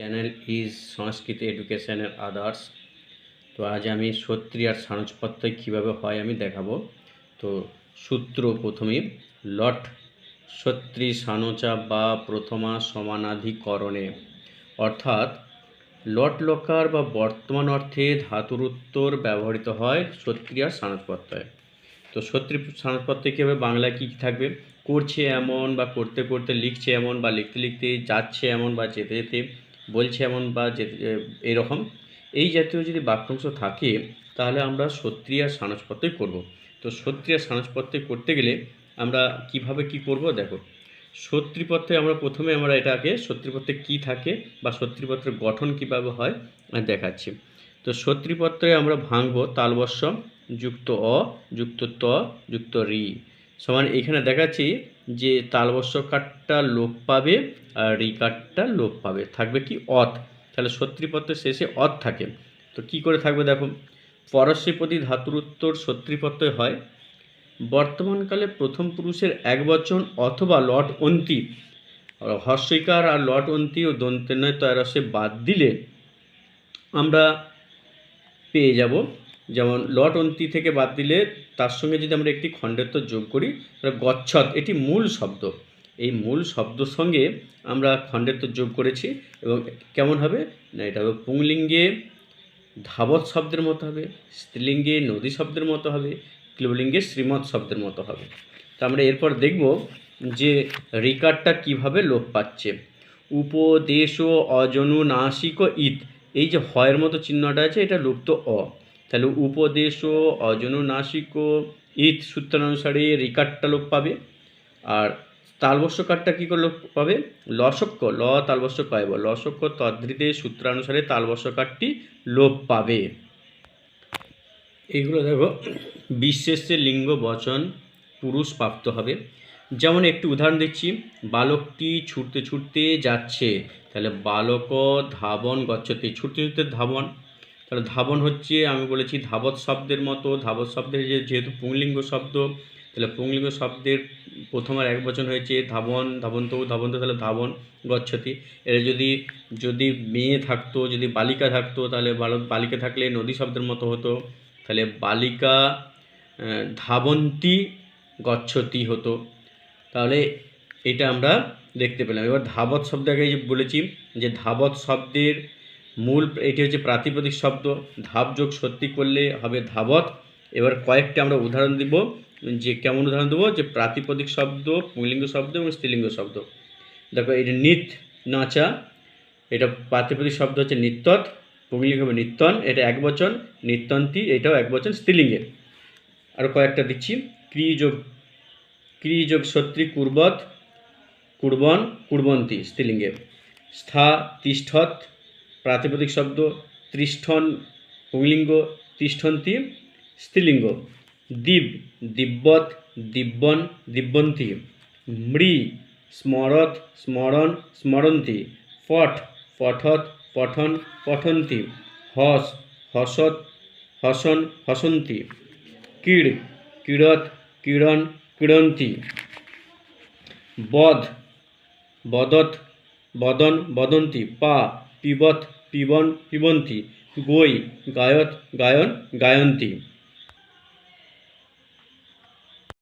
Channel is Sanskrit education and others তো আজ আমি সত্রী আর সানজপত্য কীভাবে হয় আমি দেখাবো। তো সূত্র প্রথমে, লট সত্রী সানচা বা প্রথমা সমানাধিকরণে। অর্থাৎ, লট লকার বা বর্তমান অর্থে ধাতুর উত্তর ব্যবহৃত হয় সত্রী আর তো সত্রী সানজপত্য কীভাবে বাংলায় কী থাকবে? করছে এমন বা করতে করতে, লিখছে এমন বা লিখতে লিখতে, যাচ্ছে এমন বা যেতে যেতে বলছে এমন বা যে এরকম। এই জাতীয় যদি বাক্যাংশ থাকে, তাহলে আমরা সত্রিয়া আর সানজপত্যই করব। তো সত্রিয়া আর সানজপত্য করতে গেলে আমরা কীভাবে কি করব? দেখো, সত্রীপত্রে আমরা প্রথমে আমরা এটাকে, সত্রীপত্রে কি থাকে বা সত্রীপত্রের গঠন কীভাবে হয় দেখাচ্ছি। তো সত্রীপত্রে আমরা ভাঙব তালবস্য যুক্ত অ, যুক্ত ত, যুক্ত রি। সমান এখানে দেখাচ্ছি যে তালবস্য কাঠটা লোপ পাবে আর রি কাঠটা লোপ পাবে, থাকবে কি অত তাহলে সত্রীপত্রের শেষে অত থাকে। তো কি করে থাকবে দেখো পরস্বীপতি ধাতুর উত্তর সত্রীপত্রে হয়, বর্তমানকালে প্রথম পুরুষের এক বচন অথবা লট অন্তি। হর্ষিকার আর লট অন্তি ও দন্তেনয় তয়রসে বাদ দিলে আমরা পেয়ে যাব যেমন লট অন্তি থেকে বাদ দিলে তার সঙ্গে যদি আমরা একটি খণ্ডেত্ব যোগ করি, তাহলে গচ্ছত এটি মূল শব্দ। এই মূল শব্দ সঙ্গে আমরা খণ্ডেত্ব যোগ করেছি এবং কেমন হবে? না, এটা হবে পুংলিঙ্গে ধাবত শব্দের মতো হবে, স্ত্রীলিঙ্গে নদী শব্দের মতো হবে ক্লিবলিঙ্গে শ্রীমৎ শব্দের মতো হবে। তা আমরা এরপর দেখব যে রিকারটা কীভাবে লোপ পাচ্ছে। উপদেশ অজনু নাসিক ইত, এই যে হয়ের মতো চিহ্নটা আছে, এটা লুপ্ত অ। তাহলে উপদেশ অজনু নাসিক ইত সূত্রানুসারে রিকারটা লোপ পাবে। আর তালবস্যকারটা কী করে লোপ পাবে? লসক্য ল তালবস্য পাইব। লসক্য তদ্ধিতে সূত্রানুসারে তালবস্যকারটি লোপ পাবে। এইগুলো দেখো বিশ্বেষে লিঙ্গ বচন পুরুষ প্রাপ্ত হবে। যেমন একটি উদাহরণ দিচ্ছি, বালকটি ছুটতে ছুটতে যাচ্ছে। তাহলে বালক, ধাবন, গচ্ছতে ছুটতে ছুটতে ধাবন। তাহলে ধাবন হচ্ছে, আমি বলেছি ধাবত শব্দের মতো, ধাবত শব্দের যে যেহেতু পুংলিঙ্গ শব্দ, তাহলে পুংলিঙ্গ শব্দের প্রথম আর এক বচন হয়েছে ধাবন, ধাবন্ত ধাবন্ত, তাহলে ধাবন, গচ্ছতি। এর যদি যদি মেয়ে থাকতো, যদি বালিকা থাকতো, তাহলে বালক থাকলে নদী শব্দের মতো হতো। তাহলে বালিকা ধাবন্তী, গচ্ছতি হতো। তাহলে এটা আমরা দেখতে পেলাম। এবার ধাবত শব্দ আগে বলেছি, যে ধাবত শব্দের মূল, এটি হচ্ছে প্রাতিপদিক শব্দ। ধাপ যোগ সত্যি করলে হবে ধাবত। এবার কয়েকটা আমরা উদাহরণ দিব, যে কেমন উদাহরণ দেবো? যে প্রাতিপদিক শব্দ, পুংলিঙ্গ শব্দ এবং স্ত্রীলিঙ্গ শব্দ। দেখো, এটা নিত, নাচা। এটা প্রাতিপদিক শব্দ হচ্ছে নিত্যত, পুংলিঙ্গ হবে নিত্যন, এটা এক বচন। নিত্যন্তি, এটাও এক বচন, স্ত্রীলিঙ্গের। আরও কয়েকটা দিচ্ছি। ক্রিযোগ ক্রিযোগ সত্রী কুর্বত, কুর্বন, কুর্বন্তী স্ত্রীলিঙ্গে স্থা, তিষ্ঠত প্রাতিপদিক শব্দ তৃষ্ঠন পুংলিঙ্গ তিষ্ঠন্তি স্ত্রীলিঙ্গ। দিব দিব্যত, দিব্যন, দিব্যন্তী। মৃ, স্মরত, স্মরণ, স্মরন্তি। পঠ পঠত পঠন, পঠন্তি। হস, হসত, হসন, হসন্তি। কীড় ক্রীড়ত ক্রীড়ন ক্রীড়ন্তি বধ, বদত, বদন, বদন্তি। পা পিবত পিবন পিবন্তি গই গায়ত গায়ন গায়ন্তী।